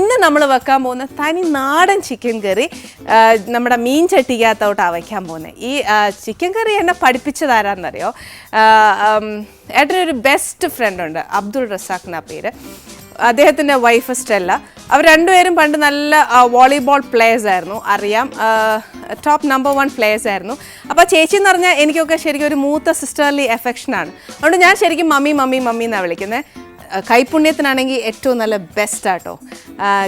ഇന്ന് നമ്മൾ വെക്കാൻ പോകുന്ന തനി നാടൻ ചിക്കൻ കറി നമ്മുടെ മീൻ ചട്ടിക്കകത്തോട്ടാണ് വയ്ക്കാൻ പോകുന്നത് ഈ ചിക്കൻ കറി എന്നെ പഠിപ്പിച്ചതാരാന്നറിയോ ഏട്ടന്റെ ഒരു ബെസ്റ്റ് ഫ്രണ്ട് ഉണ്ട് അബ്ദുൾ റസാഖ് എന്ന പേര്. അദ്ദേഹത്തിന്റെ വൈഫ് സ്റ്റെല്ല. അവർ രണ്ടുപേരും പണ്ട് നല്ല വോളിബോൾ പ്ലേയേഴ്സ് ആയിരുന്നു. അറിയാം ടോപ്പ് നമ്പർ വൺ പ്ലേയേഴ്സ് ആയിരുന്നു. അപ്പോൾ ചേച്ചി എന്ന് പറഞ്ഞാൽ എനിക്കൊക്കെ ശരിക്കും ഒരു മൂത്ത സിസ്റ്റർലി എഫെക്ഷനാണ് അതുകൊണ്ട് ഞാൻ ശരിക്കും മമ്മി മമ്മി മമ്മി എന്നാണ് വിളിക്കുന്നത് കൈപുണ്യത്തിനാണെങ്കിൽ ഏറ്റവും നല്ല ബെസ്റ്റ് ആട്ടോ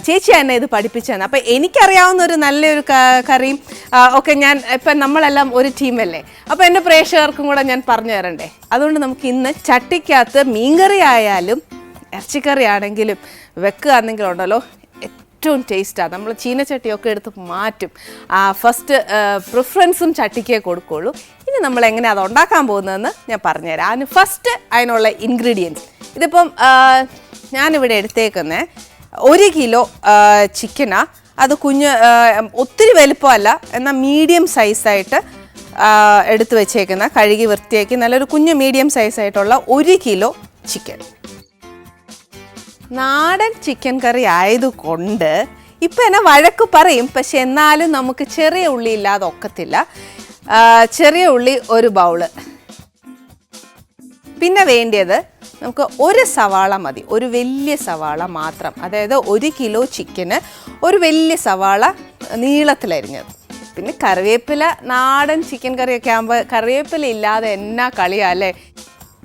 ചേച്ചി എന്നെ ഇത് പഠിപ്പിച്ചാണ് തന്നെ അപ്പം എനിക്കറിയാവുന്ന ഒരു നല്ലൊരു കറിയും ഒക്കെ ഞാൻ ഇപ്പം നമ്മളെല്ലാം ഒരു ടീമല്ലേ. അപ്പോൾ എന്റെ പ്രേക്ഷകർക്കും കൂടെ ഞാൻ പറഞ്ഞു തരണ്ടേ. അതുകൊണ്ട് നമുക്ക് ഇന്ന് ചട്ടിക്കകത്ത് മീൻകറി ആയാലും ഇറച്ചിക്കറി ആണെങ്കിലും വെക്കുകയാണെങ്കിലും ഉണ്ടല്ലോ ഏറ്റവും ടേസ്റ്റാണ് നമ്മൾ ചീനച്ചട്ടിയൊക്കെ എടുത്ത് മാറ്റും. ഫസ്റ്റ് പ്രിഫറൻസും ചട്ടിക്കേ കൊടുക്കുള്ളൂ. ഇനി നമ്മൾ എങ്ങനെ അത് ഉണ്ടാക്കാൻ പോകുന്നതെന്ന് ഞാൻ പറഞ്ഞുതരാം. അതിന് ഫസ്റ്റ് അതിനുള്ള ഇൻഗ്രീഡിയൻസ് ഇതിപ്പം ഞാനിവിടെ എടുത്തേക്കുന്നേ ഒരു കിലോ ചിക്കനാ അത് കുഞ്ഞ് ഒത്തിരി വലുപ്പമല്ല എന്നാൽ മീഡിയം സൈസായിട്ട് എടുത്തു വെച്ചേക്കുന്ന കഴുകി വൃത്തിയാക്കി നല്ലൊരു കുഞ്ഞ് മീഡിയം സൈസായിട്ടുള്ള ഒരു കിലോ ചിക്കൻ നാടൻ ചിക്കൻ കറി ആയതുകൊണ്ട് ഇപ്പം എന്നെ വഴക്ക് പറയും പക്ഷെ എന്നാലും നമുക്ക് ചെറിയ ഉള്ളി ഇല്ലാതെ ഒക്കത്തില്ല. ചെറിയ ഉള്ളി ഒരു ബൗൾ. പിന്നെ വേണ്ടിയത് നമുക്ക് ഒരു സവാള മതി. ഒരു വലിയ സവാള മാത്രം. അതായത് ഒരു കിലോ ചിക്കന് ഒരു വലിയ സവാള നീളത്തിലരിഞ്ഞത് പിന്നെ കറിവേപ്പില നാടൻ ചിക്കൻ കറിയൊക്കെ ആകുമ്പോൾ കറിവേപ്പില ഇല്ലാതെ എന്നാ കളിയാ അല്ലേ?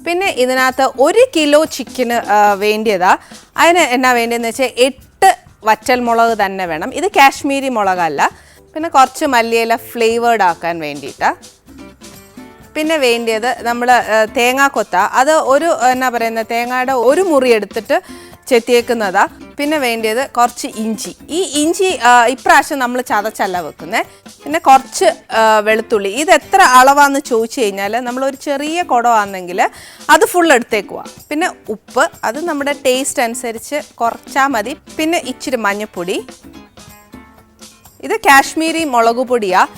പിന്നെ ഇതിനകത്ത് ഒരു കിലോ ചിക്കന് വേണ്ടിയതാ. അതിന് എന്നാ വേണ്ടിയെന്ന് വെച്ചാൽ എട്ട് വറ്റൽ മുളക് തന്നെ വേണം. ഇത് കാശ്മീരി മുളകല്ല. പിന്നെ കുറച്ച് മല്ലിയില ഫ്ലേവേർഡ് ആക്കാൻ വേണ്ടിയിട്ടാണ് പിന്നെ വേണ്ടിയത് നമ്മൾ തേങ്ങാക്കൊത്ത. അത് ഒരു എന്നാ പറയുന്ന തേങ്ങയുടെ ഒരു മുറി എടുത്തിട്ട് ചെത്തിയേക്കുന്നതാ. പിന്നെ വേണ്ടിയത് കുറച്ച് ഇഞ്ചി. ഈ ഇഞ്ചി ഇപ്രാവശ്യം നമ്മൾ ചതച്ചല്ല വെക്കുന്നത് പിന്നെ കുറച്ച് വെളുത്തുള്ളി. ഇത് എത്ര അളവാന്ന് ചോദിച്ചു കഴിഞ്ഞാൽ നമ്മൾ ഒരു ചെറിയ കുടമാണെങ്കിൽ അത് ഫുൾ എടുത്തേക്കുക പിന്നെ ഉപ്പ് അത് നമ്മുടെ ടേസ്റ്റ് അനുസരിച്ച് കുറച്ചാൽ മതി. പിന്നെ ഇച്ചിരി മഞ്ഞൾപ്പൊടി ഇത് കാശ്മീരി മുളക് പൊടിയാണ്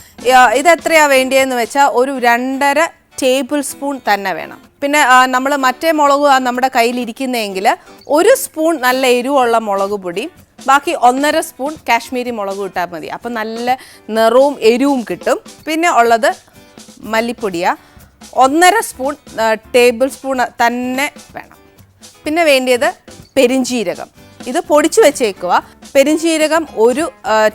ഇത് എത്രയാ വേണ്ടിയെന്ന് വെച്ചാൽ ഒരു രണ്ടര ടേബിൾ സ്പൂൺ തന്നെ വേണം. പിന്നെ നമ്മൾ മറ്റേ മുളക് നമ്മുടെ കയ്യിലിരിക്കുന്നതെങ്കിൽ ഒരു സ്പൂൺ നല്ല എരിവുള്ള മുളക് പൊടി ബാക്കി ഒന്നര സ്പൂൺ കാശ്മീരി മുളക് ഇട്ടാൽ മതി. അപ്പം നല്ല നിറവും എരിവും കിട്ടും. പിന്നെ ഉള്ളത് മല്ലിപ്പൊടിയാണ് ഒന്നര സ്പൂൺ ടേബിൾ സ്പൂൺ തന്നെ വേണം. പിന്നെ വേണ്ടിയത് പെരിഞ്ജീരകം ഇത് പൊടിച്ചു വെച്ചേക്കുക. പെരിഞ്ചീരകം ഒരു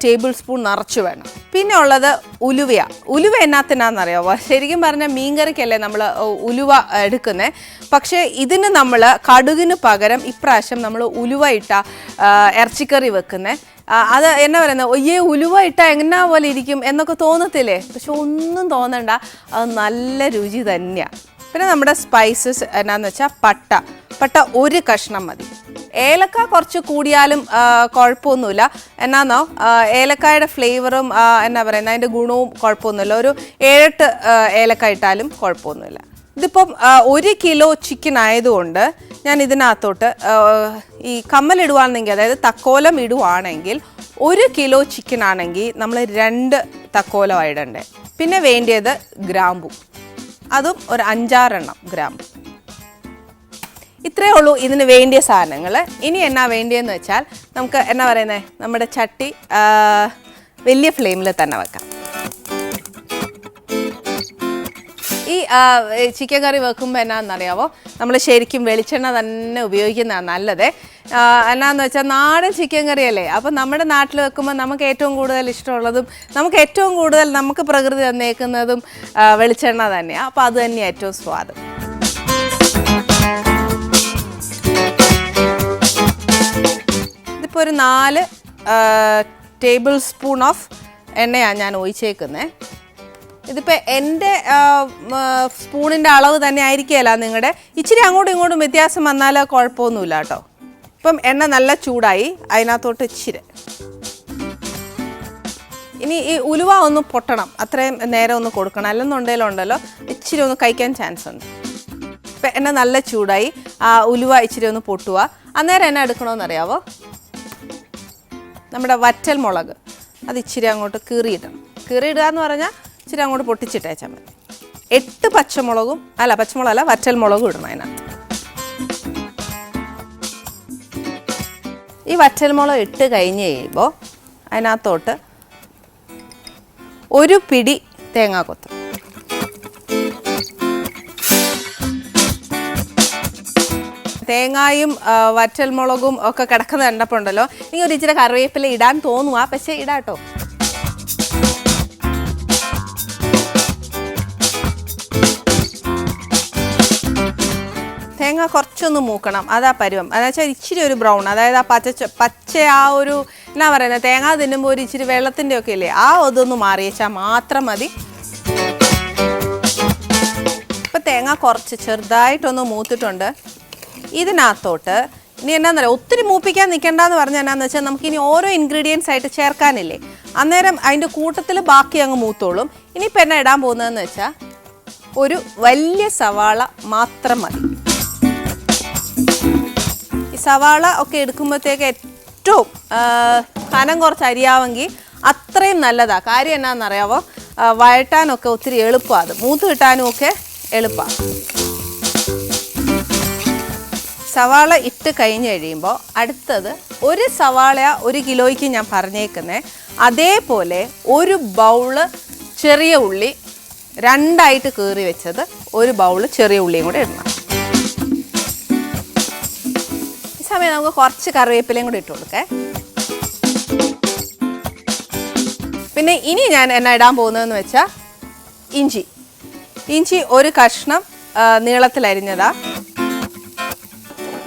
ടേബിൾ സ്പൂൺ നിറച്ച് വേണം. പിന്നെ ഉള്ളത് ഉലുവയ ഉലുവ എന്നാത്തിനാണെന്നറിയാമോ ശരിക്കും പറഞ്ഞാൽ മീൻകറിക്കല്ലേ നമ്മൾ ഉലുവ എടുക്കുന്നത് പക്ഷേ ഇതിന് നമ്മൾ കടുകിന് പകരം ഇപ്രാവശ്യം നമ്മൾ ഉലുവ ഇട്ട ഇറച്ചിക്കറി വെക്കുന്നത് അത് എന്നാ പറയുന്നത് ഒയ്യേ ഉലുവ ഇട്ട എങ്ങനെ പോലെ ഇരിക്കും എന്നൊക്കെ തോന്നത്തില്ലേ? പക്ഷെ ഒന്നും തോന്നണ്ട. അത് നല്ല രുചി തന്നെയാണ് പിന്നെ നമ്മുടെ സ്പൈസസ് എന്നാന്ന് വെച്ചാൽ പട്ട. പട്ട ഒരു കഷ്ണം മതി. ഏലക്ക കുറച്ച് കൂടിയാലും കുഴപ്പമൊന്നുമില്ല. എന്നാന്നോ ഏലക്കായുടെ ഫ്ലേവറും എന്നാ പറയുന്നത് അതിന്റെ ഗുണവും കുഴപ്പമൊന്നുമില്ല. ഒരു ഏഴെട്ട് ഏലക്ക ഇട്ടാലും കുഴപ്പമൊന്നുമില്ല. ഇതിപ്പം ഒരു കിലോ ചിക്കൻ ആയതുകൊണ്ട് ഞാൻ ഇതിനകത്തോട്ട് ഈ ഈ കമ്മലിടുവാണെങ്കിൽ അതായത് തക്കോലം ഇടുവാണെങ്കിൽ ഒരു കിലോ ചിക്കൻ ആണെങ്കിൽ നമ്മൾ രണ്ട് തക്കോലം ഇടണ്ടേ പിന്നെ വേണ്ടിയത് ഗ്രാമ്പു. അതും ഒരു അഞ്ചാറെണ്ണം ഗ്രാമ്പു. ഇത്രയേ ഉള്ളൂ ഇതിന് വേണ്ടിയ സാധനങ്ങൾ ഇനി എന്നാ വേണ്ടിയെന്ന് വെച്ചാൽ നമുക്ക് എന്നാ പറയുന്നത് നമ്മുടെ ചട്ടി വലിയ ഫ്ലെയിമിൽ തന്നെ വെക്കാം. ഈ ചിക്കൻ കറി വെക്കുമ്പോൾ എന്നാണെന്നറിയാവോ നമ്മൾ ശരിക്കും വെളിച്ചെണ്ണ തന്നെ ഉപയോഗിക്കുന്നതാണ് നല്ലത്. എന്നാന്ന് വെച്ചാൽ നാടൻ ചിക്കൻ കറിയല്ലേ? അപ്പം നമ്മുടെ നാട്ടിൽ വെക്കുമ്പോൾ നമുക്ക് ഏറ്റവും കൂടുതൽ ഇഷ്ടമുള്ളതും നമുക്ക് ഏറ്റവും കൂടുതൽ നമുക്ക് പ്രകൃതി തന്നേക്കുന്നതും വെളിച്ചെണ്ണ തന്നെയാണ് അപ്പോൾ അത് തന്നെയാണ് ഏറ്റവും സ്വാദം. ഒരു നാല് ടേബിൾ സ്പൂൺ ഓഫ് എണ്ണയാണ് ഞാൻ ഒഴിച്ചേക്കുന്നത് ഇതിപ്പോൾ എന്റെ സ്പൂണിന്റെ അളവ് തന്നെ ആയിരിക്കുകയല്ല നിങ്ങളുടെ ഇച്ചിരി അങ്ങോട്ടും ഇങ്ങോട്ടും വ്യത്യാസം വന്നാൽ കുഴപ്പമൊന്നുമില്ല കേട്ടോ. ഇപ്പം എണ്ണ നല്ല ചൂടായി അതിനകത്തോട്ട് ഇച്ചിരി. ഇനി ഈ ഉലുവ ഒന്ന് പൊട്ടണം അത്രയും നേരം ഒന്ന് കൊടുക്കണം. അല്ലെന്നുണ്ടെങ്കിലും ഉണ്ടല്ലോ ഇച്ചിരി ഒന്ന് കഴിക്കാൻ ചാൻസ് ഉണ്ട്. ഇപ്പം എണ്ണ നല്ല ചൂടായി ആ ഉലുവ ഇച്ചിരി ഒന്ന് പൊട്ടുക. അന്നേരം എന്നെ എടുക്കണമെന്ന് അറിയാവോ നമ്മുടെ വറ്റൽ മുളക്. അത് ഇച്ചിരി അങ്ങോട്ട് കീറിയിടണം. കീറിയിടുക എന്ന് പറഞ്ഞാൽ ഇച്ചിരി അങ്ങോട്ട് പൊട്ടിച്ചിട്ടേച്ചാൽ മതി. എട്ട് പച്ചമുളകും അല്ല പച്ചമുളകല്ല വറ്റൽ മുളകും ഇടണം അതിനകത്ത്. ഈ വറ്റൽ മുളക് ഇട്ട് കഴിഞ്ഞ് കഴിയുമ്പോൾ അതിനകത്തോട്ട് ഒരു പിടി തേങ്ങാക്കൊത്ത് തേങ്ങായും വറ്റൽ വറ്റൽമുളകും ഒക്കെ കിടക്കുന്ന കണ്ടപ്പോണ്ടല്ലോ. ഇനി ഒരു ഇച്ചിരി കറിവേപ്പില ഇടാൻ തോന്നുക പക്ഷേ ഇടാട്ടോ. തേങ്ങ കുറച്ചൊന്ന് മൂക്കണം. അതാ പരുവം. അതെന്ന് വെച്ചാൽ ഇച്ചിരി ഒരു ബ്രൗൺ. അതായത് ആ പച്ച പച്ച ആ ഒരു എന്നാ പറയുന്നത് തേങ്ങ തിന്നുമ്പോൾ ഒരു ഇച്ചിരി വെള്ളത്തിന്റെ ഒക്കെ ഇല്ലേ? ആ ഇതൊന്ന് മാറിയേച്ചാൽ മാത്രം മതി. ഇപ്പം തേങ്ങ കുറച്ച് ചെറുതായിട്ടൊന്ന് മൂത്തിട്ടുണ്ട്. ഇതിനകത്തോട്ട് ഇനി എന്നാന്ന് പറയാം ഒത്തിരി മൂപ്പിക്കാൻ നിൽക്കേണ്ടെന്ന് പറഞ്ഞാൽ എന്നാന്ന് വെച്ചാൽ നമുക്ക് ഇനി ഓരോ ഇൻഗ്രീഡിയൻസ് ആയിട്ട് ചേർക്കാനില്ലേ? അന്നേരം അതിന്റെ കൂട്ടത്തിൽ ബാക്കി അങ്ങ് മൂത്തോളും. ഇനിയിപ്പോൾ എന്നാ ഇടാൻ പോകുന്നതെന്ന് വെച്ചാൽ ഒരു വലിയ സവാള മാത്രം മതി. ഈ സവാള ഒക്കെ എടുക്കുമ്പോഴത്തേക്ക് ഏറ്റവും കനം കുറച്ച് അരിയാവെങ്കിൽ അത്രയും നല്ലതാണ് കാര്യം എന്നാണെന്നറിയാവോ ആ, വഴറ്റാനൊക്കെ ഒത്തിരി എളുപ്പമാണ് അത്. മൂത്ത് കിട്ടാനും ഒക്കെ എളുപ്പമാണ് സവാള ഇട്ട് കഴിഞ്ഞ് കഴിയുമ്പോൾ അടുത്തത് ഒരു സവാള ഒരു കിലോയ്ക്ക് ഞാൻ പറഞ്ഞേക്കുന്നത് അതേപോലെ ഒരു ബൗൾ ചെറിയ ഉള്ളി രണ്ടായിട്ട് കീറി വെച്ചത് ഒരു ബൗൾ ചെറിയ ഉള്ളിയും കൂടെ ഇടണം. ഈ സമയം നമുക്ക് കുറച്ച് കറിവേപ്പിലയും കൂടി ഇട്ട് കൊടുക്കേ. പിന്നെ ഇനി ഞാൻ എന്നാ ഇടാൻ പോകുന്നതെന്ന് വെച്ചാൽ ഇഞ്ചി. ഇഞ്ചി ഒരു കഷ്ണം നീളത്തിലരിഞ്ഞതാണ് നീളത്തിലരിഞ്ഞതാ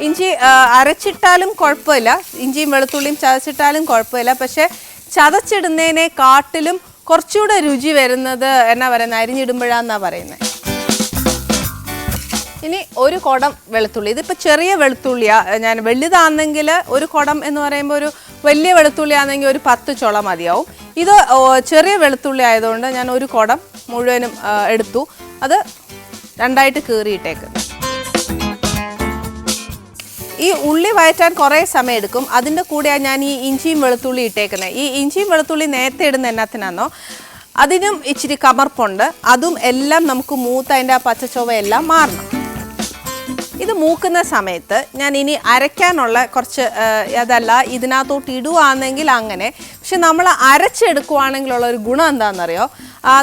ഇഞ്ചി അരച്ചിട്ടാലും കുഴപ്പമില്ല. ഇഞ്ചിയും വെളുത്തുള്ളിയും ചതച്ചിട്ടാലും കുഴപ്പമില്ല. പക്ഷേ ചതച്ചിടുന്നതിനെ കാട്ടിലും കുറച്ചുകൂടെ രുചി വരുന്നത് എന്നാ പറയുന്നത്? അരിഞ്ഞിടുമ്പോഴാന്നാ പറയുന്നത്. ഇനി ഒരു കുടം വെളുത്തുള്ളി. ഇതിപ്പോൾ ചെറിയ വെളുത്തുള്ളിയാ. ഞാൻ വലുതാണെങ്കിൽ ഒരു കുടം എന്ന് പറയുമ്പോൾ ഒരു വലിയ വെളുത്തുള്ളി ആണെങ്കിൽ ഒരു പത്ത് ചുള മതിയാവും. ഇത് ചെറിയ വെളുത്തുള്ളി ആയതുകൊണ്ട് ഞാൻ ഒരു കുടം മുഴുവനും എടുത്തു. അത് രണ്ടായിട്ട് കീറിയിട്ടേക്ക്. ഈ ഉള്ളി വഴറ്റാൻ കുറേ സമയം എടുക്കും. അതിന്റെ കൂടെയാണ് ഞാൻ ഈ ഇഞ്ചിയും വെളുത്തുള്ളി ഇട്ടേക്കുന്നത് ഈ ഇഞ്ചിയും വെളുത്തുള്ളി നേരത്തെ ഇടുന്ന എന്നാത്തിനാന്നോ? അതിനും ഇച്ചിരി കമർപ്പുണ്ട്. അതും എല്ലാം നമുക്ക് മൂത്ത അതിന്റെ ആ എല്ലാം മാറണം. ഇത് മൂക്കുന്ന സമയത്ത് ഞാൻ ഇനി അരയ്ക്കാനുള്ള കുറച്ച് അതല്ല ഇതിനകത്തോട്ട് ഇടുകയാണെങ്കിൽ അങ്ങനെ. പക്ഷെ നമ്മൾ അരച്ചെടുക്കുവാണെങ്കിലുള്ള ഒരു ഗുണം എന്താണെന്നറിയോ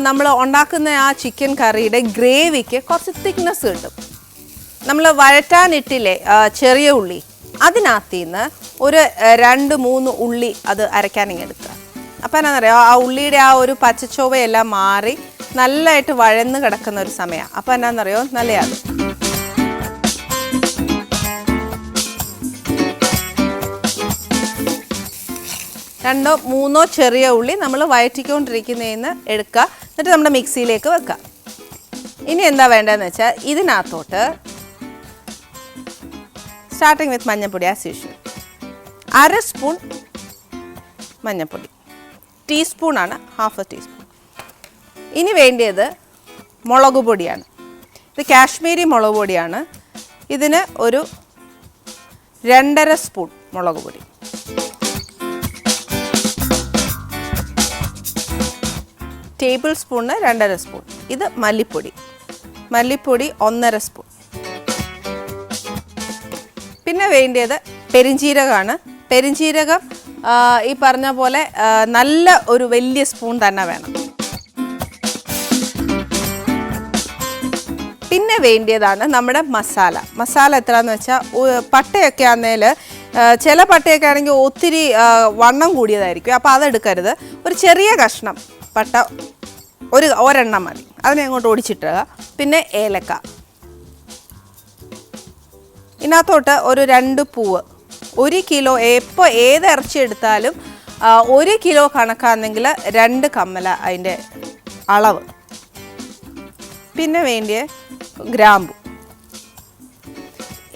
നമ്മൾ ഉണ്ടാക്കുന്ന ആ ചിക്കൻ കറിയുടെ ഗ്രേവിക്ക് കുറച്ച് തിക്നെസ് കിട്ടും. നമ്മൾ വഴറ്റാനിട്ടില്ലേ ചെറിയ ഉള്ളി അതിനകത്ത് നിന്ന് ഒരു രണ്ട് മൂന്ന് ഉള്ളി അത് അരയ്ക്കാനിങ്ങ് എടുക്കുക അപ്പം എന്നാണെന്നറിയാം ആ ഉള്ളിയുടെ ആ ഒരു പച്ചച്ചോവയെല്ലാം മാറി നല്ലതായിട്ട് വഴന്ന് കിടക്കുന്ന ഒരു സമയമാണ് അപ്പം എന്നാണെന്നറിയോ നല്ലതാണ് രണ്ടോ മൂന്നോ ചെറിയ ഉള്ളി നമ്മൾ വയറ്റിക്കൊണ്ടിരിക്കുന്നതിന്ന് എടുക്കുക. എന്നിട്ട് നമ്മുടെ മിക്സിയിലേക്ക് വെക്കുക. ഇനി എന്താ വേണ്ടതെന്ന് വെച്ചാൽ ഇതിനകത്തോട്ട് സ്റ്റാർട്ടിങ് വിത്ത് മഞ്ഞൾപ്പൊടി ആസ് യൂഷ്വൽ അര സ്പൂൺ മഞ്ഞൾപ്പൊടി ടീസ്പൂണാണ് ഹാഫ് എ ടീസ്പൂൺ ഇനി വേണ്ടിയത് മുളക് പൊടിയാണ്. ഇത് കാശ്മീരി മുളക് പൊടിയാണ്. ഇതിന് ഒരു രണ്ടര സ്പൂൺ മുളക് പൊടി. ടേബിൾ സ്പൂണിന് രണ്ടര സ്പൂൺ. ഇത് മല്ലിപ്പൊടി. മല്ലിപ്പൊടി ഒന്നര സ്പൂൺ. പിന്നെ വേണ്ടിയത് പെരിഞ്ചീരകമാണ്. പെരിഞ്ചീരകം ഈ പറഞ്ഞ പോലെ നല്ല ഒരു വലിയ സ്പൂൺ തന്നെ വേണം. പിന്നെ വേണ്ടിയതാണ് നമ്മുടെ മസാല. മസാല എത്രയാണെന്ന് വെച്ചാൽ പട്ടയൊക്കെ ആണെങ്കിൽ ചില പട്ടയൊക്കെ ആണെങ്കിൽ ഒത്തിരി വണ്ണം കൂടിയതായിരിക്കും. അപ്പോൾ അതെടുക്കരുത്. ഒരു ചെറിയ കഷ്ണം പട്ട ഒരു ഒരെണ്ണം മതി. അതിനെ അങ്ങോട്ട് ഓടിച്ചിട്ടുക പിന്നെ ഏലക്ക. ഇതിനകത്തോട്ട് ഒരു രണ്ട് പൂവ്. ഒരു കിലോ എപ്പോൾ ഏത് ഇറച്ചി എടുത്താലും ഒരു കിലോ കണക്കാണെങ്കിൽ രണ്ട് കമ്മല അതിന്റെ അളവ്. പിന്നെ വേണ്ടിയ ഗ്രാമ്പു.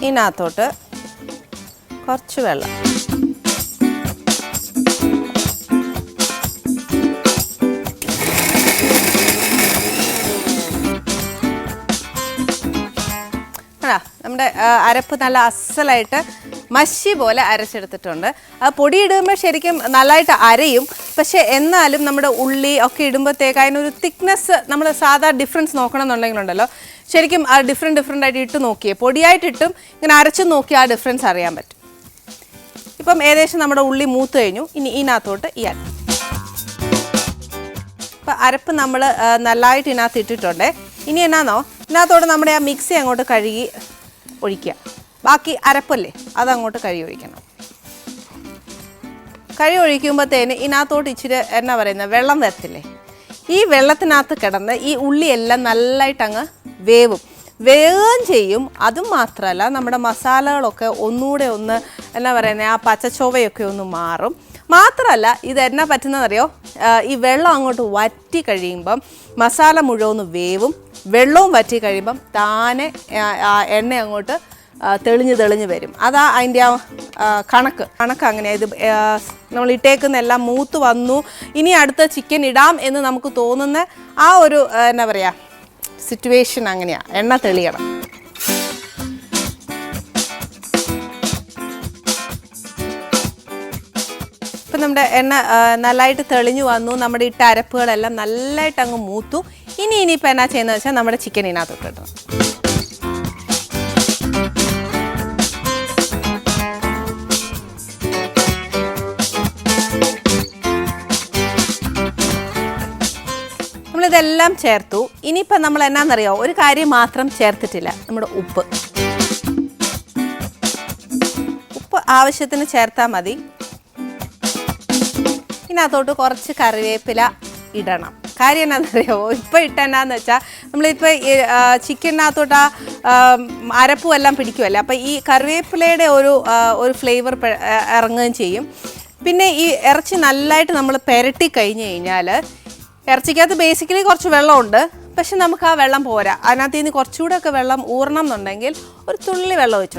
ഇതിനകത്തോട്ട് കുറച്ച് വെള്ളം. ആടാ നമ്മുടെ അരപ്പ് നല്ല അസലായിട്ട് മഷി പോലെ അരച്ചെടുത്തിട്ടുണ്ട്. ആ പൊടി ഇടുമ്പോൾ ശരിക്കും നല്ലതായിട്ട് അരയും. പക്ഷേ എന്നാലും നമ്മുടെ ഉള്ളി ഒക്കെ ഇടുമ്പോഴത്തേക്ക് അതിനൊരു തിക്നെസ് നമ്മൾ സാധാ ഡിഫറൻസ് നോക്കണം എന്നുണ്ടെങ്കിലുണ്ടല്ലോ ശരിക്കും ആ ഡിഫറെന്റ് ഡിഫറെന്റ് ആയിട്ട് ഇട്ട് നോക്കിയേ. പൊടിയായിട്ട് ഇട്ടും ഇങ്ങനെ അരച്ച് നോക്കി ആ ഡിഫറൻസ് അറിയാൻ പറ്റും. ഇപ്പം ഏകദേശം നമ്മുടെ ഉള്ളി മൂത്ത് കഴിഞ്ഞു. ഇനി ഇതിനകത്തോട്ട് ഈ അരപ്പ് ഇപ്പം അരപ്പ് നമ്മൾ നല്ലതായിട്ട് ഇതിനകത്ത് ഇട്ടിട്ടുണ്ടേ. ഇനി എന്നാന്നോ? ഇതിനകത്തോട്ട് നമ്മുടെ ആ മിക്സി അങ്ങോട്ട് കഴുകി ഒഴിക്കുക. ബാക്കി അരപ്പല്ലേ അതങ്ങോട്ട് കഴുകി ഒഴിക്കണം. കഴുകി ഒഴിക്കുമ്പോഴത്തേന് ഇതിനകത്തോട്ട് ഇച്ചിരി എന്നാ പറയുന്നത് വെള്ളം വരത്തില്ലേ? ഈ വെള്ളത്തിനകത്ത് കിടന്ന് ഈ ഉള്ളിയെല്ലാം നല്ലതായിട്ട് അങ്ങ് വേവും വേഗം ചെയ്യും. അതും മാത്രമല്ല നമ്മുടെ മസാലകളൊക്കെ ഒന്നുകൂടെ ഒന്ന് എന്നാ പറയുന്നത് ആ പച്ചച്ചൊവയൊക്കെ ഒന്ന് മാറും. മാത്രമല്ല ഇത് എന്നാ പറ്റുന്നതറിയോ ആ, ഈ വെള്ളം അങ്ങോട്ട് വറ്റി കഴിയുമ്പം മസാല മുഴുവൻ വേവും. വെള്ളവും വറ്റി കഴിയുമ്പം താനെ എണ്ണ അങ്ങോട്ട് തെളിഞ്ഞ് തെളിഞ്ഞ് വരും. അതാ അതിന്റെ ആ കണക്ക്. കണക്ക് അങ്ങനെയാണ് ഇത് നമ്മൾ ഇട്ടേക്കുന്ന എല്ലാം മൂത്ത് വന്നു. ഇനി അടുത്ത ചിക്കൻ ഇടാം എന്ന് നമുക്ക് തോന്നുന്ന ആ ഒരു എന്താ പറയുക സിറ്റുവേഷൻ അങ്ങനെയാണ് എണ്ണ തെളിയണം. ഇപ്പം നമ്മുടെ എണ്ണ നല്ലതായിട്ട് തെളിഞ്ഞു വന്നു. നമ്മുടെ ഇട്ട അരപ്പുകളെല്ലാം നല്ലതായിട്ട് അങ്ങ് മൂത്തു. ഇനി ഇനിയിപ്പോൾ എന്നാ ചെയ്യുന്നത് വെച്ചാൽ നമ്മുടെ ചിക്കൻ ഇതിനകത്തോട്ട് ഇടണം. നമ്മളിതെല്ലാം ചേർത്തു. ഇനിയിപ്പോൾ നമ്മൾ എന്നാണെന്നറിയാമോ ഒരു കാര്യം മാത്രം ചേർത്തിട്ടില്ല. നമ്മുടെ ഉപ്പ്. ഉപ്പ് ആവശ്യത്തിന് ചേർത്താൽ മതി. ഇതിനകത്തോട്ട് കുറച്ച് കറിവേപ്പില ഇടണം. കാര്യം എന്നാണെന്നറിയാമോ ഇപ്പോൾ ഇട്ടെന്നാന്ന് വെച്ചാൽ നമ്മളിപ്പോൾ ചിക്കനകത്തോട്ട് ആ അരപ്പും എല്ലാം പിടിക്കുമല്ലേ അപ്പോൾ ഈ കറിവേപ്പിലയുടെ ഒരു ഒരു ഫ്ലേവർ ഇറങ്ങുകയും ചെയ്യും. പിന്നെ ഈ ഇറച്ചി നല്ലതായിട്ട് നമ്മൾ പെരട്ടി കഴിഞ്ഞ് കഴിഞ്ഞാൽ ഇറച്ചിക്കകത്ത് ബേസിക്കലി കുറച്ച് വെള്ളമുണ്ട്. പക്ഷെ നമുക്ക് ആ വെള്ളം പോരാ. അതിനകത്ത് നിന്ന് കുറച്ചുകൂടെ ഒക്കെ വെള്ളം ഊറണം എന്നുണ്ടെങ്കിൽ ഒരു തുള്ളി വെള്ളം ഒഴിച്ചു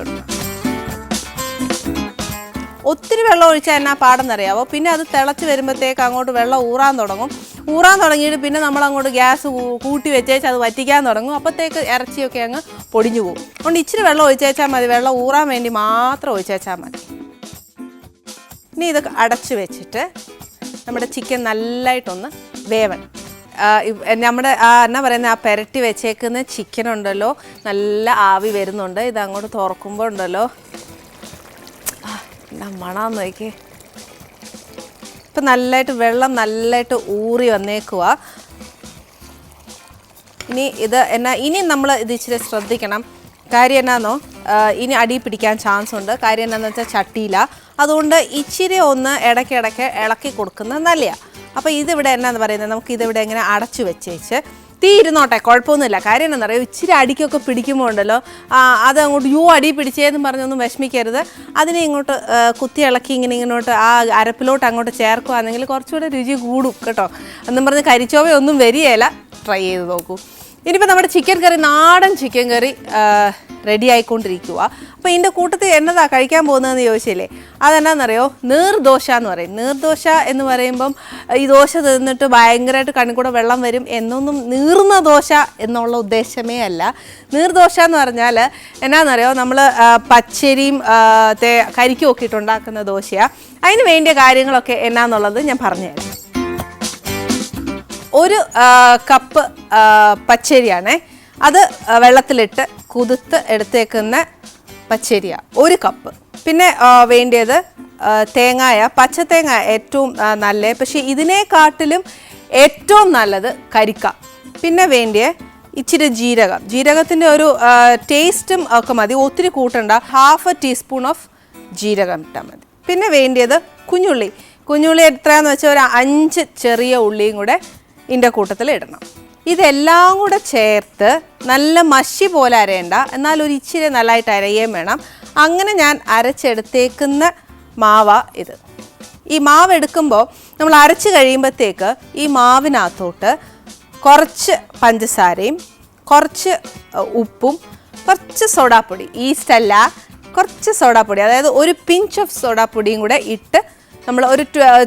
ഒത്തിരി വെള്ളം ഒഴിച്ചാൽ എന്നാ പാടെന്നറിയാവോ? പിന്നെ അത് തിളച്ച് വരുമ്പോഴത്തേക്ക് അങ്ങോട്ട് വെള്ളം ഊറാൻ തുടങ്ങും. ഊറാൻ തുടങ്ങിയിട്ട് പിന്നെ നമ്മൾ അങ്ങോട്ട് ഗ്യാസ് കൂട്ടി വെച്ചേച്ച് അത് വറ്റിക്കാൻ തുടങ്ങും. അപ്പോഴത്തേക്ക് ഇറച്ചിയൊക്കെ അങ്ങ് പൊടിഞ്ഞു പോകും. അതുകൊണ്ട് ഇച്ചിരി വെള്ളം ഒഴിച്ചേച്ചാൽ മതി. വെള്ളം ഊറാൻ വേണ്ടി മാത്രം ഒഴിച്ചേച്ചാൽ മതി. ഇനി ഇത് അടച്ചു വെച്ചിട്ട് നമ്മുടെ ചിക്കൻ നല്ലതായിട്ടൊന്ന് വേവണം. നമ്മുടെ എന്നാ പറയുന്നത് ആ പെരട്ടി വെച്ചേക്കുന്ന ചിക്കൻ ഉണ്ടല്ലോ. നല്ല ആവി വരുന്നുണ്ട്. ഇത് അങ്ങോട്ട് തുറക്കുമ്പോൾ ഉണ്ടല്ലോ. എന്നാ മണാന്ന് നോക്കി ഇപ്പം നല്ലതായിട്ട് വെള്ളം നല്ലതായിട്ട് ഊറി വന്നേക്കുക ഇനി ഇത് എന്നാ ഇനി നമ്മൾ ഇത് ഇച്ചിരി ശ്രദ്ധിക്കണം. കാര്യം എന്നാന്നോ ഇനി അടി പിടിക്കാൻ ചാൻസ് ഉണ്ട്. കാര്യം എന്നാന്ന് വെച്ചാൽ ചട്ടിയില. അതുകൊണ്ട് ഇച്ചിരി ഒന്ന് ഇടയ്ക്കിടയ്ക്ക് ഇളക്കി കൊടുക്കുന്നത് നല്ലതാണ് അപ്പോൾ ഇതിവിടെ എന്നാന്ന് പറയുന്നത്? നമുക്ക് ഇതിവിടെ ഇങ്ങനെ അടച്ചു വെച്ചേച്ച് തീ ഇരുന്നോട്ടെ കുഴപ്പമൊന്നുമില്ല. കാര്യം എന്താ പറയുക ഇച്ചിരി അടിക്കൊക്കെ പിടിക്കുമ്പോൾ ഉണ്ടല്ലോ അത് അങ്ങോട്ട് യു അടി പിടിച്ചേന്ന് പറഞ്ഞൊന്നും വിഷമിക്കരുത്. അതിനെ ഇങ്ങോട്ട് കുത്തി ഇളക്കി ഇങ്ങനെ ഇങ്ങോട്ട് ആ അരപ്പിലോട്ട് അങ്ങോട്ട് ചേർക്കുകയാണെങ്കിൽ കുറച്ചുകൂടെ രുചി കൂടും കേട്ടോ. എന്നും പറഞ്ഞ് കരിച്ചോവയൊന്നും വരികയില്ല. ട്രൈ ചെയ്ത് നോക്കൂ. ഇനിയിപ്പോൾ നമ്മുടെ ചിക്കൻ കറി നാടൻ ചിക്കൻ കറി റെഡി ആയിക്കൊണ്ടിരിക്കുക അപ്പോൾ ഇതിന്റെ കൂട്ടത്തിൽ എന്നതാ കഴിക്കാൻ പോകുന്നതെന്ന് ചോദിച്ചില്ലേ? അതെന്നാണെന്നറിയോ നീർദോശ എന്ന് പറയും. നീർദോശ എന്ന് പറയുമ്പം ഈ ദോശ തിന്നിട്ട് ഭയങ്കരമായിട്ട് കണ്ണിക്കൂടെ വെള്ളം വരും എന്നൊന്നും നീർന്ന ദോശ എന്നുള്ള ഉദ്ദേശമേ അല്ല. നീർദോശ എന്ന് പറഞ്ഞാൽ എന്നാണെന്നറിയോ നമ്മൾ പച്ചരിയും തേ കരിക്കും ഒക്കെ ഇട്ടുണ്ടാക്കുന്ന ദോശയാണ് അതിന് വേണ്ടിയ കാര്യങ്ങളൊക്കെ എന്നാന്നുള്ളത് ഞാൻ പറഞ്ഞുതരാം ഒരു കപ്പ് പച്ചരിയാണേ. അത് വെള്ളത്തിലിട്ട് കുതിർത്ത് എടുത്തേക്കുന്ന പച്ചരിയ ഒരു കപ്പ്. പിന്നെ വേണ്ടിയത് തേങ്ങായ പച്ച തേങ്ങ ഏറ്റവും നല്ല പക്ഷേ ഇതിനെക്കാട്ടിലും ഏറ്റവും നല്ലത് കരിക്ക. പിന്നെ വേണ്ടിയ ഇച്ചിരി ജീരകം. ജീരകത്തിന്റെ ഒരു ടേസ്റ്റും ഒക്കെ മതി. ഒത്തിരി കൂട്ടണ്ട ഹാഫ് എ ടീസ്പൂൺ ഓഫ് ജീരകം ഇട്ടാൽ മതി. പിന്നെ വേണ്ടിയത് കുഞ്ഞുള്ളി. കുഞ്ഞുള്ളി എത്രയാണെന്ന് വെച്ചാൽ ഒരു അഞ്ച് ചെറിയ ഉള്ളിയും കൂടെ ഇതിന്റെ കൂട്ടത്തിൽ ഇടണം. ഇതെല്ലാം കൂടെ ചേർത്ത് നല്ല മഷി പോലെ അരയണ്ട. എന്നാൽ ഒരു ഇച്ചിരി നല്ലതായിട്ട് അരയുകയും വേണം. അങ്ങനെ ഞാൻ അരച്ചെടുത്തേക്കുന്ന മാവ ഇത്. ഈ മാവ് എടുക്കുമ്പോൾ നമ്മൾ അരച്ച് കഴിയുമ്പോഴത്തേക്ക് ഈ മാവിനകത്തോട്ട് കുറച്ച് പഞ്ചസാരയും കുറച്ച് ഉപ്പും കുറച്ച് സോഡാപ്പൊടി ഈസ്റ്റല്ല കുറച്ച് സോഡാപ്പൊടി അതായത് ഒരു പിഞ്ച് ഓഫ് സോഡാപ്പൊടിയും കൂടെ ഇട്ട് നമ്മൾ ഒരു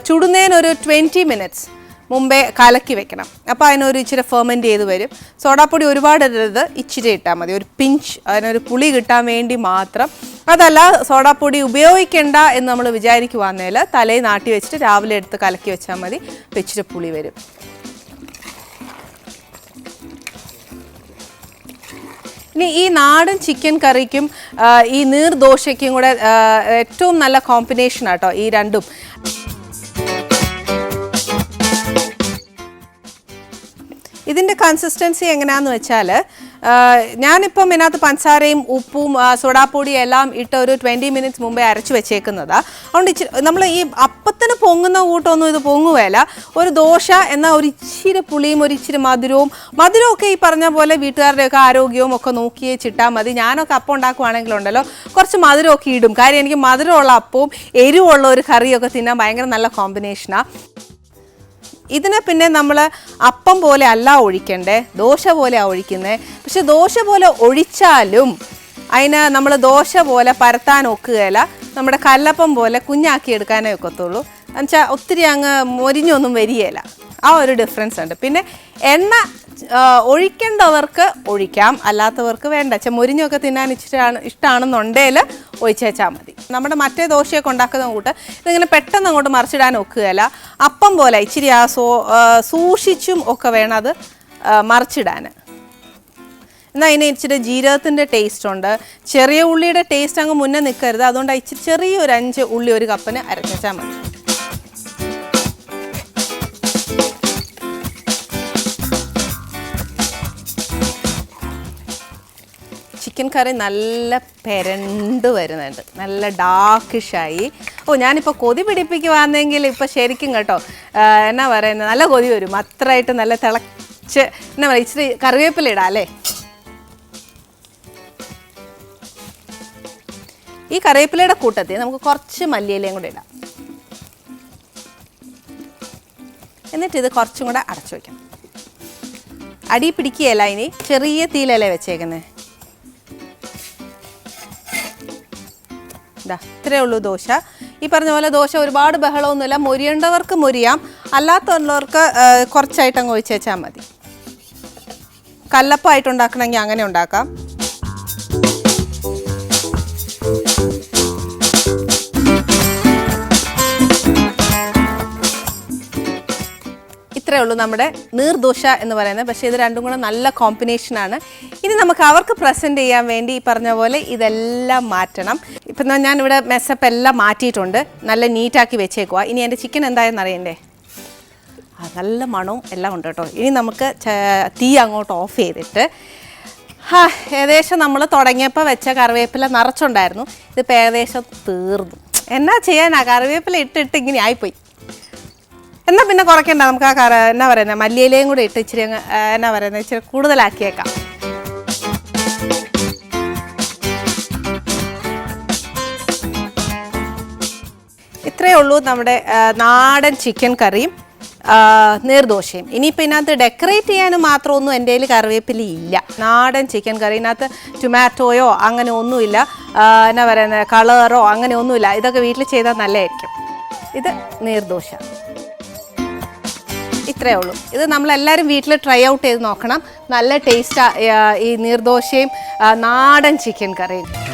ചുടുന്നതിന് ഒരു ട്വന്റി മിനിറ്റ്സ് മുമ്പേ കലക്കി വെക്കണം. അപ്പോൾ അതിനൊരു ഇച്ചിരി ഫെർമെന്റ് ചെയ്ത് വരും. സോഡാപ്പൊടി ഒരുപാട് ഇടരുത് ഇച്ചിരി ഇട്ടാൽ മതി. ഒരു പിഞ്ച് അതിനൊരു പുളി കിട്ടാൻ വേണ്ടി മാത്രം. അതല്ല സോഡാപ്പൊടി ഉപയോഗിക്കേണ്ട എന്ന് നമ്മൾ വിചാരിക്കുവാന്നേൽ തലയിൽ നാട്ടി വെച്ചിട്ട് രാവിലെ എടുത്ത് കലക്കി വെച്ചാൽ മതി. ഇച്ചിരി പുളി വരും. ഇനി ഈ നാടൻ ചിക്കൻ കറിക്കും ഈ നീർദോശയ്ക്കും കൂടെ ഏറ്റവും നല്ല കോമ്പിനേഷൻ ആട്ടോ ഈ രണ്ടും. ഇതിന്റെ കൺസിസ്റ്റൻസി എങ്ങനെയാന്ന് വെച്ചാൽ ഞാനിപ്പം ഇതിനകത്ത് പഞ്ചസാരയും ഉപ്പും സോഡാപ്പൊടിയും എല്ലാം ഇട്ട് ഒരു ട്വന്റി മിനിറ്റ്സ് മുമ്പേ അരച്ച് വെച്ചേക്കുന്നതാണ് അതുകൊണ്ട് ഇച്ചിരി നമ്മൾ ഈ അപ്പത്തിന് പൊങ്ങുന്ന കൂട്ടമൊന്നും ഇത് പൊങ്ങുകയല്ല ഒരു ദോശ എന്നാൽ ഒരു ഇച്ചിരി പുളിയും ഒരു ഇച്ചിരി മധുരവും മധുരമൊക്കെ ഈ പറഞ്ഞ പോലെ വീട്ടുകാരുടെയൊക്കെ ആരോഗ്യവും ഒക്കെ നോക്കിയേ ചിട്ടാൽ മതി. ഞാനൊക്കെ അപ്പം ഉണ്ടാക്കുവാണെങ്കിലുണ്ടല്ലോ കുറച്ച് മധുരമൊക്കെ ഇടും. കാര്യം എനിക്ക് മധുരമുള്ള അപ്പവും എരിവുള്ള ഒരു കറിയൊക്കെ തിന്നാൻ ഭയങ്കര നല്ല കോമ്പിനേഷനാണ് ഇതിനെ പിന്നെ നമ്മൾ അപ്പം പോലെ അല്ല ഒഴിക്കണ്ടേ? ദോശ പോലെ ഒഴിക്കുന്നത് പക്ഷെ ദോശ പോലെ ഒഴിച്ചാലും അതിന് നമ്മൾ ദോശ പോലെ പരത്താൻ ഒക്കുകയില്ല. നമ്മുടെ കല്ലപ്പം പോലെ കുഞ്ഞാക്കി എടുക്കാനേ ഒക്കത്തുള്ളൂ. എന്നുവെച്ചാൽ ഒത്തിരി അങ്ങ് മൊരിഞ്ഞൊന്നും വരികയില്ല. ആ ഒരു ഡിഫറൻസ് ഉണ്ട്. പിന്നെ എണ്ണ ഒഴിക്കേണ്ടവർക്ക് ഒഴിക്കാം. അല്ലാത്തവർക്ക് വേണ്ട. ചെ മുരിഞ്ഞൊക്കെ തിന്നാൻ ഇഷ്ടമാണ് ഇഷ്ടമാണെന്നുണ്ടെങ്കിൽ ഒഴിച്ചേച്ചാൽ മതി. നമ്മുടെ മറ്റേ ദോശയൊക്കെ ഉണ്ടാക്കുന്ന കൂട്ട് ഇതിങ്ങനെ പെട്ടെന്ന് അങ്ങോട്ട് മറിച്ചിടാൻ ഒക്കുകയല്ല. അപ്പം പോലെ ഇച്ചിരി ആ സോ സൂക്ഷിച്ചും ഒക്കെ വേണം അത് മറിച്ചിടാൻ. എന്നാൽ അതിന് ഇച്ചിരി ജീരകത്തിന്റെ ടേസ്റ്റ് ഉണ്ട്. ചെറിയ ഉള്ളിയുടെ ടേസ്റ്റ് അങ്ങ് മുന്നേ നിൽക്കരുത്. അതുകൊണ്ട് ഇച്ചിരി ചെറിയൊരു അഞ്ച് ഉള്ളി ഒരു കപ്പിന് അരച്ചാൽ മതി. ചിക്കൻ കറി നല്ല പെരണ്ട് വരുന്നുണ്ട്. നല്ല ഡാർക്കിഷായി ഓ ഞാനിപ്പോൾ കൊതി പിടിപ്പിക്കുവാണെങ്കിൽ ഇപ്പോൾ ശരിക്കും കേട്ടോ എന്നാ പറയുന്നത് നല്ല കൊതി വരും. അത്രയായിട്ട് നല്ല തിളച്ച് എന്നാ പറയുക ഇച്ചിരി കറിവേപ്പില ഇടാം അല്ലേ? ഈ കറിവേപ്പിലയുടെ കൂട്ടത്തിൽ നമുക്ക് കുറച്ച് മല്ലിയിലയും കൂടെ ഇടാം. എന്നിട്ട് ഇത് കുറച്ചും കൂടെ അടച്ചു വയ്ക്കണം അടി പിടിക്കുകയല്ല ഇനി ചെറിയ തീയിലല്ലേ വെച്ചേക്കുന്നത് ഇതാ ഇത്രയേ ഉള്ളൂ ദോശ. ഈ പറഞ്ഞ പോലെ ദോശ ഒരുപാട് ബഹളമൊന്നുമില്ല. മൊരിയേണ്ടവർക്ക് മൊരിയാം. അല്ലാത്തവർക്ക് കുറച്ചായിട്ട് അങ്ങ് ഒഴിച്ച് വെച്ചാൽ മതി. കല്ലപ്പമായിട്ട് ഉണ്ടാക്കണമെങ്കിൽ അങ്ങനെ ഉണ്ടാക്കാം. ഇത്രയേ ഉള്ളൂ നമ്മുടെ നീർദോശ എന്ന് പറയുന്നത്. പക്ഷേ ഇത് രണ്ടും കൂടെ നല്ല കോമ്പിനേഷനാണ് ഇനി നമുക്ക് അവർക്ക് പ്രസന്റ് ചെയ്യാൻ വേണ്ടി ഈ പറഞ്ഞ പോലെ ഇതെല്ലാം മാറ്റണം. ഇപ്പം ഞാനിവിടെ മെസ്സപ്പ് എല്ലാം മാറ്റിയിട്ടുണ്ട്. നല്ല നീറ്റാക്കി വെച്ചേക്കുക ഇനി എന്റെ ചിക്കൻ എന്തായെന്ന് അറിയണ്ടേ? നല്ല മണവും എല്ലാം ഉണ്ട് കേട്ടോ. ഇനി നമുക്ക് തീ അങ്ങോട്ട് ഓഫ് ചെയ്തിട്ട്. ഹാ ഏകദേശം നമ്മൾ തുടങ്ങിയപ്പോൾ വെച്ച കറിവേപ്പില നിറച്ചുണ്ടായിരുന്നു. ഇതിപ്പോൾ ഏകദേശം തീർന്നു. എന്നാ ചെയ്യാനാ? കറിവേപ്പില ഇട്ടിട്ട് ഇങ്ങനെ ആയിപ്പോയി. എന്നാൽ പിന്നെ കുറയ്ക്കണ്ട. നമുക്ക് ആ കറ എന്നാ പറയുന്നത് മല്ലിയിലയും കൂടി ഇട്ട് ഇച്ചിരി എന്നാ പറയുന്നത് ഇച്ചിരി കൂടുതലാക്കിയേക്കാം. ഉള്ളൂ നമ്മുടെ നാടൻ ചിക്കൻ കറിയും നീർദോശയും. ഇനിയിപ്പോൾ ഇതിനകത്ത് ഡെക്കറേറ്റ് ചെയ്യാനും മാത്രമൊന്നും എന്റെ കയ്യിൽ കറിവേപ്പില ഇല്ല. നാടൻ ചിക്കൻ കറി ഇതിനകത്ത് ടൊമാറ്റോയോ അങ്ങനെ ഒന്നുമില്ല. എന്നാ പറയുന്നത് കളറോ അങ്ങനെ ഒന്നുമില്ല. ഇതൊക്കെ വീട്ടിൽ ചെയ്താൽ നല്ലതായിരിക്കും. ഇത് നീർദോശ. ഇത്രയേ ഉള്ളൂ. ഇത് നമ്മളെല്ലാവരും വീട്ടിൽ ട്രൈ ഔട്ട് ചെയ്ത് നോക്കണം. നല്ല ടേസ്റ്റാണ് ഈ നീർദോശയും നാടൻ ചിക്കൻ കറിയും.